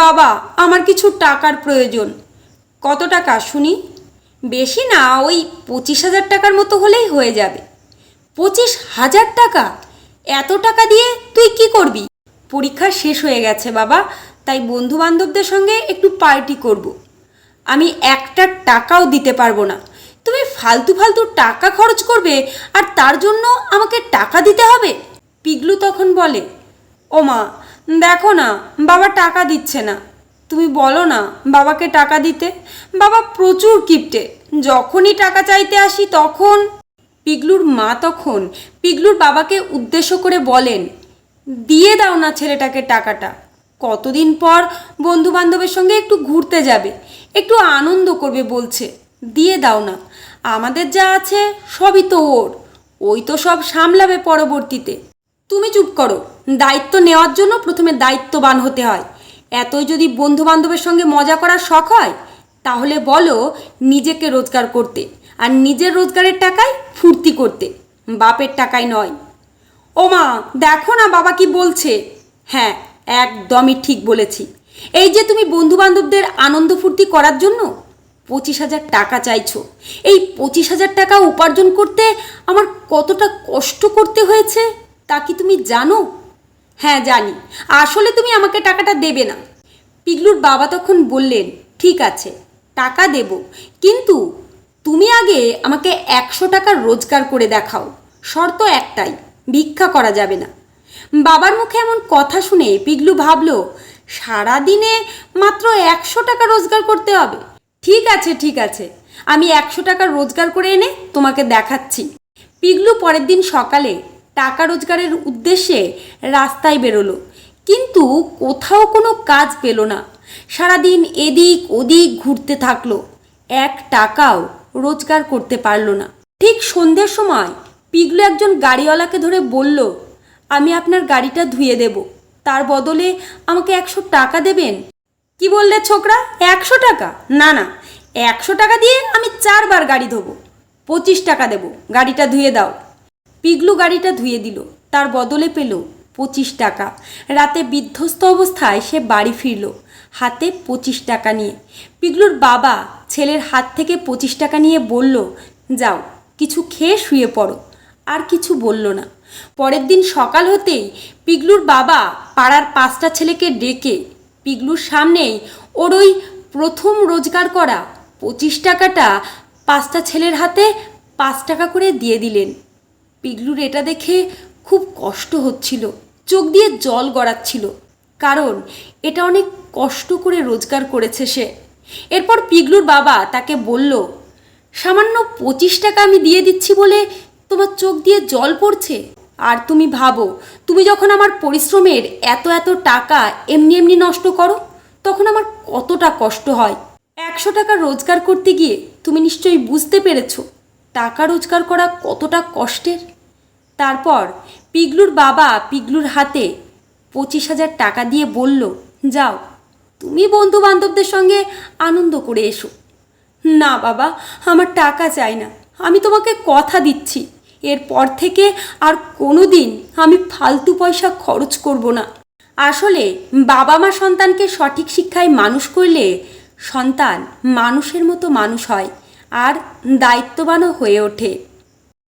বাবা, আমার কিছু টাকার প্রয়োজন। কত টাকা, শুনি? বেশি না, ওই পঁচিশ হাজার টাকার মতো হলেই হয়ে যাবে। পঁচিশ হাজার টাকা? এত টাকা দিয়ে তুই কি করবি? পরীক্ষা শেষ হয়ে গেছে বাবা, তাই বন্ধু বান্ধবদের সঙ্গে একটু পার্টি করব। আমি একটা টাকাও দিতে পারব না। তুমি ফালতু ফালতু টাকা খরচ করবে, আর তার জন্য আমাকে টাকা দিতে হবে? পিগলু তখন বলে ও মা দেখো না, বাবা টাকা দিচ্ছে না। তুমি বলো না, বাবাকে টাকা দিতে? বাবা প্রচুর কিপটে। যখনই টাকা চাইতে আসি তখন? পিগলুর মা তখন। পিগলুর বাবাকে উদ্দেশ্য করে বলেন, দিয়ে দাও না ছেলেটাকে টাকাটা। কতদিন পর বন্ধু বান্ধবের সঙ্গে একটু ঘুরতে যাবে। একটু আনন্দ করবে বলছে। দিয়ে দাও না। আমাদের যা আছে সবই তো ওর। ওই তো সব সামলাবে পরবর্তীতে। তুমি চুপ করো। দায়িত্ব নেওয়ার জন্য প্রথমে দায়িত্ববান হতে হয়। এতই যদি বন্ধু বান্ধবের সঙ্গে মজা করার শখ হয়, তাহলে বলো নিজেকে রোজগার করতে আর নিজের রোজগারের টাকায় ফুর্তি করতে। বাপের টাকায় নয়। ও মা, দেখো না বাবা কি বলছে। হ্যাঁ একদমই ঠিক বলেছি। এই যে তুমি বন্ধু বান্ধবদের আনন্দ ফুর্তি করার জন্য পঁচিশ হাজার টাকা চাইছো। এই পঁচিশ হাজার টাকা উপার্জন করতে আমার কতটা কষ্ট করতে হয়েছে তা কি তুমি জানো? হ্যাঁ জানি। আসলে তুমি আমাকে টাকাটা দেবে না। পিগলুর বাবা তখন বললেন, ঠিক আছে, টাকা দেব। কিন্তু তুমি আগে আমাকে একশো টাকা রোজগার করে দেখাও। শর্ত একটাই, ভিক্ষা করা যাবে না। বাবার মুখে এমন কথা শুনে পিগলু ভাবলো, সারাদিনে মাত্র একশো টাকা রোজগার করতে হবে? ঠিক আছে ঠিক আছে, আমি একশো টাকা রোজগার করে এনে তোমাকে দেখাচ্ছি। পিগলু পরের দিন সকালে টাকা রোজগারের উদ্দেশ্যে রাস্তায় বেরোলো। কিন্তু কোথাও কোনো কাজ পেল না। সারাদিন এদিক ওদিক ঘুরতে থাকল। এক টাকাও রোজগার করতে পারল না। ঠিক সন্ধ্যের সময় পিগলু একজন গাড়িওয়ালাকে ধরে বলল, আমি আপনার গাড়িটা ধুয়ে দেব। তার বদলে আমাকে একশো টাকা দেবেন? কি বললে ছোকরা? একশো টাকা? না না। একশো টাকা দিয়ে আমি চারবার গাড়ি ধোবো। পঁচিশ টাকা দেব। গাড়িটা ধুয়ে দাও। পিগলু গাড়িটা ধুয়ে দিল। তার বদলে পেল পঁচিশ টাকা। রাতে বিধ্বস্ত অবস্থায় সে বাড়ি ফিরল, হাতে পঁচিশ টাকা নিয়ে। পিগলুর বাবা ছেলের হাত থেকে পঁচিশ টাকা নিয়ে বলল, যাও, কিছু খেয়ে শুয়ে পড়ো। আর কিছু বলল না। পরের দিন সকাল হতেই পিগলুর বাবা পাড়ার পাঁচটা ছেলেকে ডেকে পিগলুর সামনেই ওর ওই প্রথম রোজগার করা পঁচিশ টাকাটা পাঁচটা ছেলের হাতে পাঁচ টাকা করে দিয়ে দিলেন। পিগলুর এটা দেখে খুব কষ্ট হচ্ছিল। চোখ দিয়ে জল গড়াচ্ছিল। কারণ এটা অনেক কষ্ট করে রোজগার করেছে সে। এরপর পিগলুর বাবা তাকে বলল, সামান্য পঁচিশ টাকা আমি দিয়ে দিচ্ছি বলে তোমার চোখ দিয়ে জল পড়ছে? আর তুমি ভাবো, তুমি যখন আমার পরিশ্রমের এত এত টাকা এমনি এমনি নষ্ট করো, তখন আমার কতটা কষ্ট হয়। একশো টাকা রোজগার করতে গিয়ে তুমি নিশ্চয়ই বুঝতে পেরেছ। টাকা রোজগার করা কতটা কষ্টের? তারপর পিগলুর বাবা পিগলুর হাতে পঁচিশ হাজার টাকা দিয়ে বলল, যাও, তুমি বন্ধু বান্ধবদের সঙ্গে আনন্দ করে এসো। না বাবা, আমার টাকা চাই না, আমি তোমাকে কথা দিচ্ছি। এরপর থেকে আর কোনো দিন আমি ফালতু পয়সা খরচ করব না। আসলে বাবা মা সন্তানকে সঠিক শিক্ষায় মানুষ করলে সন্তান মানুষের মতো মানুষ হয়। আর দায়িত্ববানও হয়ে ওঠে।